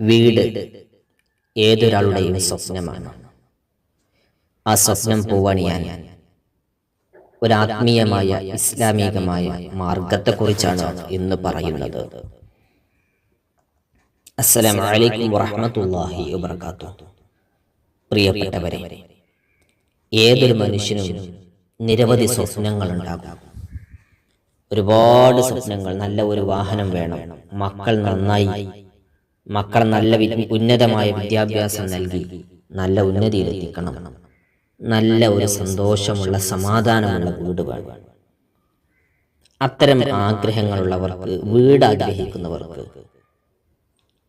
വീട് ഏതൊരാളുടെയും സ്വപ്നമാണ്. ആ സ്വപ്നം പൂവണിയാൻ ഒരാത്മീയമായ ഇസ്ലാമികമായ മാർഗത്തെക്കുറിച്ചാണ് ഇന്ന് പറയുന്നത്. പ്രിയപ്പെട്ടവരെ ഏതൊരു മനുഷ്യനും നിരവധി സ്വപ്നങ്ങൾ ഉണ്ടാകും. ഒരുപാട് സ്വപ്നങ്ങൾ നല്ല ഒരു വാഹനം വേണം മക്കൾ നന്നായി മക്കൾ നല്ല ഉന്നതമായ വിദ്യാഭ്യാസം നൽകി നല്ല ഉന്നതിയിലെത്തിക്കണം. നല്ല ഒരു സന്തോഷമുള്ള സമാധാനമുള്ള വീട് വേണം അത്തരം ആഗ്രഹങ്ങളുള്ളവർക്ക് വീട് ആഗ്രഹിക്കുന്നവർക്ക്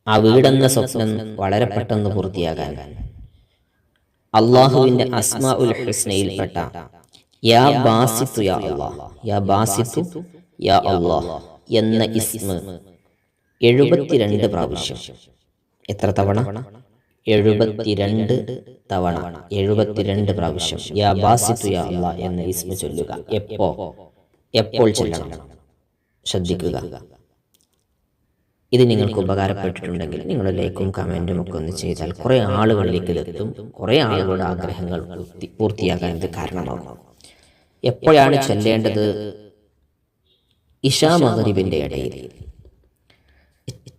ആ വീടെന്ന സ്വപ്നം വളരെ പെട്ടെന്ന് പൂർത്തിയാകാൻ. അള്ളാഹുവിന്റെ അസ്മാ ഉൽ ഹുസ്നയിൽപ്പെട്ട യാ ബാസിത്തു യാ അല്ലാഹ് യാ ബാസിത്തു യാ അല്ലാഹ് എന്ന ഇസ്മ എഴുപത്തിരണ്ട് പ്രാവശ്യം. എത്ര തവണ? എഴുപത്തിരണ്ട് തവണ. എഴുപത്തിരണ്ട് പ്രാവശ്യം. യാ ബാസിത്തു യാ എന്ന് ഇസ്മ ചൊല്ലുക. എപ്പോ? എപ്പോൾ ചൊല്ലണം? ശ്രദ്ധിക്കുക. ഇത് നിങ്ങൾക്ക് ഉപകാരപ്പെട്ടിട്ടുണ്ടെങ്കിൽ നിങ്ങൾ ലൈക്കും കമന്റും ഒക്കെ ഒന്ന് ചെയ്താൽ കുറേ ആളുകളിലേക്ക് എത്തും കുറേ ആളുകളുടെ ആഗ്രഹങ്ങൾ പൂർത്തി പൂർത്തിയാകാൻ ഇത് കാരണമാകും. എപ്പോഴാണ് ചൊല്ലേണ്ടത്? ഇഷാ മഹറിബിന്റെ ഇടയിൽ.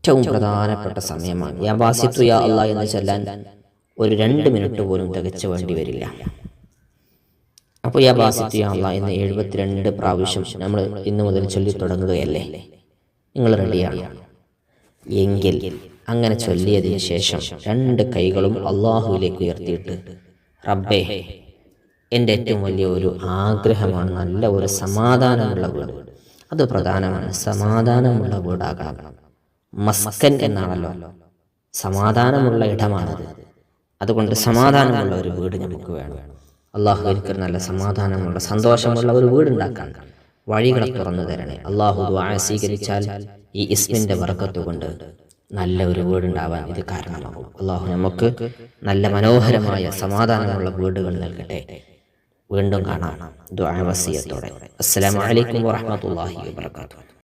ഏറ്റവും പ്രധാനപ്പെട്ട സമയമാണ്. യാ ബാസിത്തു യാ അല്ലാ എന്ന് ചൊല്ലാൻ ഒരു രണ്ട് മിനിറ്റ് പോലും തികച്ചു വേണ്ടി വരില്ല. അപ്പോൾ യാ ബാസിത്തു യാ അല്ലാ എന്ന് എഴുപത്തിരണ്ട് പ്രാവശ്യം നമ്മൾ ഇന്നു മുതൽ ചൊല്ലി തുടങ്ങുകയല്ലേ? നിങ്ങൾ റെഡിയാണ് എങ്കിൽ അങ്ങനെ ചൊല്ലിയതിന് ശേഷം രണ്ട് കൈകളും അള്ളാഹുവിലേക്ക് ഉയർത്തിയിട്ട് റബ്ബേ എന്റെ ഏറ്റവും വലിയ ഒരു ആഗ്രഹമാണ് നല്ല ഒരു സമാധാനമുള്ള വീട്. അത് പ്രധാനമാണ്. സമാധാനമുള്ള വീടാകണം. മസ്കൻ എന്നാണല്ലോ. സമാധാനമുള്ള ഇടമാണത്. അതുകൊണ്ട് സമാധാനമുള്ള ഒരു വീട് നമുക്ക് വേണം. അള്ളാഹു എനിക്ക് നല്ല സമാധാനമുള്ള സന്തോഷമുള്ള ഒരു വീടുണ്ടാക്കാൻ വഴികളെ തുറന്നു തരണേ. അള്ളാഹു ദുആ സ്വീകരിച്ചാൽ ഈ ഇസ്മിന്റെ വർക്കത്തുകൊണ്ട് നല്ല ഒരു വീടുണ്ടാവാൻ ഇത് കാരണമാകും. അള്ളാഹു നമുക്ക് നല്ല മനോഹരമായ സമാധാനമുള്ള വീടുകൾ നൽകട്ടെ. വീണ്ടും കാണാം ദുആ വസിയത്തോടെ. അസ്സലാമു അലൈക്കും വറഹ്മത്തുള്ളാഹി വബറകാതുഹു.